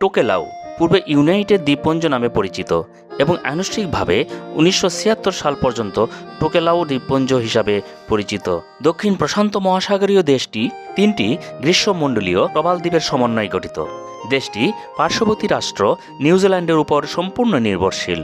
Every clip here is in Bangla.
টোকেলাউ পূর্বে ইউনাইটেড দ্বীপপুঞ্জ নামে পরিচিত এবং আনুষ্ঠানিকভাবে উনিশশো ছিয়াত্তর সাল পর্যন্ত টোকেলাউ দ্বীপপুঞ্জ হিসাবে পরিচিত। দক্ষিণ প্রশান্ত মহাসাগরীয় দেশটি তিনটি গ্রীষ্মমণ্ডলীয় প্রবাল দ্বীপের সমন্বয়ে গঠিত। দেশটি পার্শ্ববর্তী রাষ্ট্র নিউজিল্যান্ডের উপর সম্পূর্ণ নির্ভরশীল।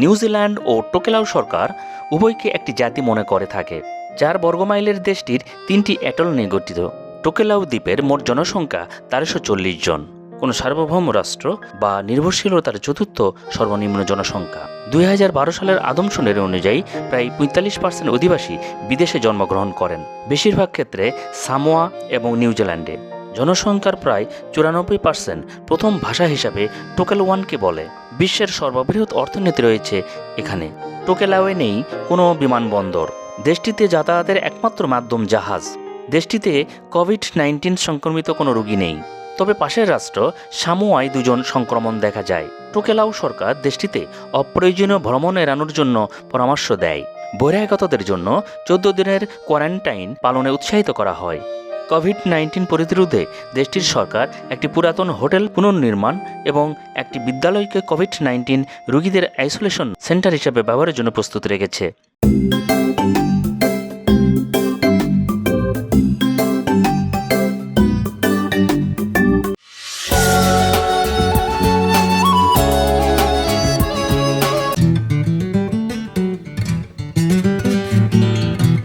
নিউজিল্যান্ড ও টোকেলাউ সরকার উভয়কে একটি জাতি মনে করে থাকে, যার বর্গমাইলের দেশটির তিনটি অ্যাটল নিয়ে গঠিত। টোকেলাউ দ্বীপের মোট জনসংখ্যা তেরোশো জন। কোনো সার্বভৌম রাষ্ট্র বা নির্ভরশীলতার চতুর্থ সর্বনিম্ন জনসংখ্যা। দুই হাজার বারো সালের আদমশুনের অনুযায়ী প্রায় পঁয়তাল্লিশ পার্সেন্ট অধিবাসী বিদেশে জন্মগ্রহণ করেন, বেশিরভাগ ক্ষেত্রে সামোয়া এবং নিউজিল্যান্ডে জনসংখ্যার প্রায় চুরানব্বই পার্সেন্ট প্রথম ভাষা হিসাবে টোকেল ওয়ানকে বলে। বিশ্বের সর্ববৃহৎ অর্থনীতি রয়েছে এখানে। টোকেলাওয়ে নেই কোনো বিমানবন্দর। দেশটিতে যাতায়াতের একমাত্র মাধ্যম জাহাজ। দেশটিতে কোভিড নাইন্টিন সংক্রমিত কোনো রোগী নেই। তবে পাশের রাষ্ট্র সামোয়ায় দুজন সংক্রমণ দেখা যায়। টোকেলাও সরকার দেশটিতে অপ্রয়োজনীয় ভ্রমণ এড়ানোর জন্য পরামর্শ দেয়। বহিরাগতদের জন্য চোদ্দ দিনের কোয়ারেন্টাইন পালনে উৎসাহিত করা হয়। কোভিড নাইন্টিন প্রতিরোধে দেশটির সরকার একটি পুরাতন হোটেল পুনর্নির্মাণ এবং একটি বিদ্যালয়কে কোভিড নাইন্টিন রোগীদের আইসোলেশন সেন্টার হিসেবে ব্যবহারের জন্য প্রস্তুত রেখেছে।